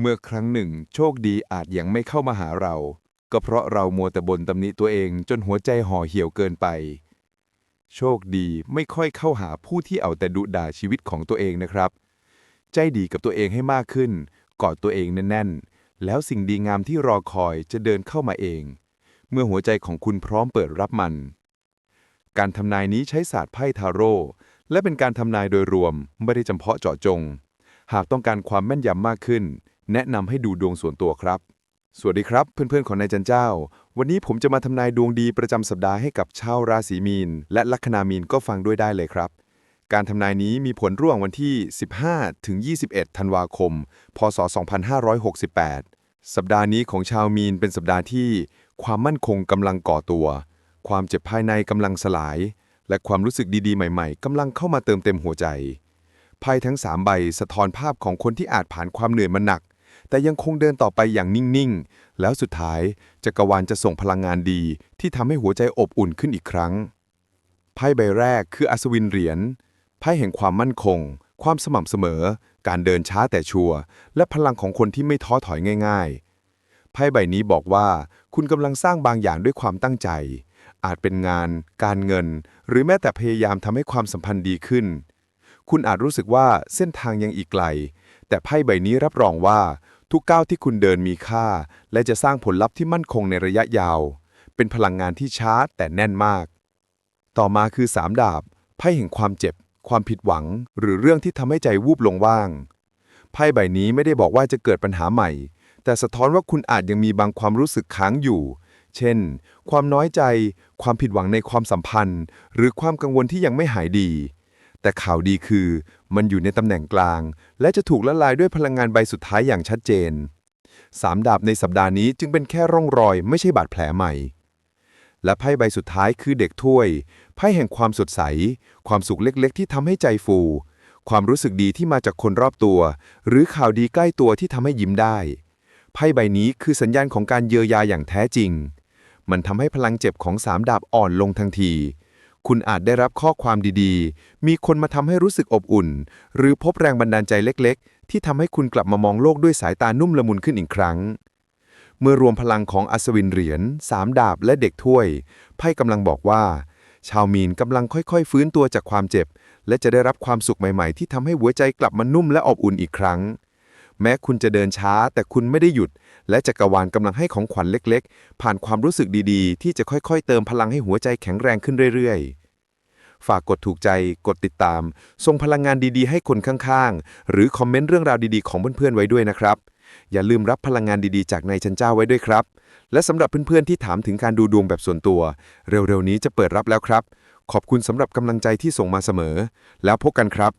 เมื่อครั้งหนึ่ง โชคดีอาจยังไม่เข้ามาหาเรา ก็เพราะเรามัวแต่บ่นตำหนิตัวเองจนหัวใจห่อเหี่ยวเกินไป โชคดีไม่ค่อยเข้าหาผู้ที่เอาแต่ดุด่าชีวิตของตัวเองนะครับ ใจดีกับตัวเองให้มากขึ้น กอดตัวเองแน่นๆ แล้วสิ่งดีงามที่รอคอยจะเดินเข้ามาเอง เมื่อหัวใจของคุณพร้อมเปิดรับมัน การทำนายนี้ใช้ศาสตร์ไพ่ทาโร่และเป็นการทำนายโดยรวมไม่ได้จำเพาะเจาะจง หากต้องการความแม่นยำมากขึ้น แนะนำให้ดูดวงส่วนตัวครับ สวัสดีครับเพื่อนๆของนายจันเจ้า วันนี้ผมจะมาทำนายดวงดีประจำสัปดาห์ให้กับชาวราศีมีน และลัคนามีนก็ฟังด้วยได้เลยครับ การทำนายนี้มีผลร่วงวันที่ 15 ถึง 21 ธันวาคม พศ 2568 สัปดาห์นี้ของชาวมีนเป็นสัปดาห์ที่ ความมั่นคงกำลังก่อตัว ความเจ็บภายในกำลังสลาย และความรู้สึกดีๆ ใหม่ๆกำลังเข้ามาเติมเต็มหัวใจไพ่ทั้งสามใบสะท้อนภาพของคนที่อาจผ่านความเหนื่อยมาหนัก แต่ยังคงเดินต่อไปอย่างนิ่ง ๆ แล้วสุดท้ายจักรวาลจะส่งพลังงานดีที่ทำให้หัวใจอบอุ่นขึ้นอีกครั้ง ไพ่ใบแรกคืออัศวินเหรียญ ไพ่แห่งความมั่นคง ความสม่ำเสมอ การเดินช้าแต่ชัวร์ และพลังของคนที่ไม่ท้อถอยง่าย ๆ ไพ่ใบนี้บอกว่า คุณกำลังสร้างบางอย่างด้วยความตั้งใจ อาจเป็นงาน การเงิน หรือแม้แต่พยายามทำให้ความสัมพันธ์ดีขึ้น คุณอาจรู้สึกว่าเส้นทางยังอีกไกล แต่ไพ่ใบนี้รับรองว่า ทุกก้าวที่คุณเดินมีค่า และจะสร้างผลลัพธ์ที่มั่นคงในระยะยาว เป็นพลังงานที่ช้าแต่แน่นมาก ต่อมาคือสามดาบไพ่แห่งความเจ็บ ความผิดหวัง หรือเรื่องที่ทำให้ใจวูบลงว่างไพ่ใบนี้ไม่ได้บอกว่าจะเกิดปัญหาใหม่ แต่สะท้อนว่าคุณอาจยังมีบางความรู้สึกค้างอยู่ เช่น ความน้อยใจ ความผิดหวังในความสัมพันธ์ หรือความกังวลที่ยังไม่หายดี แต่ข่าวดีคือ มันอยู่ในตำแหน่งกลาง และจะถูกละลายด้วยพลังงานใบสุดท้ายอย่างชัดเจนสามดาบในสัปดาห์นี้จึงเป็นแค่ร่องรอย ไม่ใช่บาดแผลใหม่ และไพ่ใบสุดท้ายคือเด็กถ้วย ไพ่แห่งความสดใส ความสุขเล็กๆ ที่ทำให้ใจฟู ความรู้สึกดีที่มาจากคนรอบตัว หรือข่าวดีใกล้ตัวที่ทำให้ยิ้มได้ไพ่ใบนี้คือสัญญาณของการเยียวยาอย่างแท้จริง มันทำให้พลังเจ็บของสามดาบอ่อนลงทันที คุณอาจได้รับข้อความดีๆ มีคนมาทำให้รู้สึกอบอุ่น หรือพบแรงบันดาลใจเล็กๆ ที่ทำให้คุณกลับมามองโลกด้วยสายตานุ่มละมุนขึ้นอีกครั้ง เมื่อรวมพลังของอัศวินเหรียญสามดาบและเด็กถ้วย ไพ่กำลังบอกว่า ชาวมีนกำลังค่อยๆ ฟื้นตัวจากความเจ็บ และจะได้รับความสุขใหม่ๆ ที่ทำให้หัวใจกลับมานุ่มและอบอุ่นอีกครั้ง แม้คุณจะเดินช้าแต่คุณไม่ได้หยุด และจักรวาลกำลังให้ของขวัญเล็กๆ ผ่านความรู้สึกดีๆ ที่จะค่อยๆ เติมพลังให้หัวใจแข็งแรงขึ้นเรื่อยๆ ฝากกดถูกใจ กดติดตาม ส่งพลังงานดีๆ ให้คนข้างๆ หรือคอมเมนต์เรื่องราวดีๆ ของเพื่อนๆ ไว้ด้วยนะครับ อย่าลืมรับพลังงานดีๆ จากนายชันเจ้าไว้ด้วยครับ และสำหรับเพื่อนๆ ที่ถามถึงการดูดวงแบบส่วนตัว เร็วๆ นี้จะเปิดรับแล้วครับ ขอบคุณสำหรับกำลังใจที่ส่งมาเสมอ แล้วพบกันครับ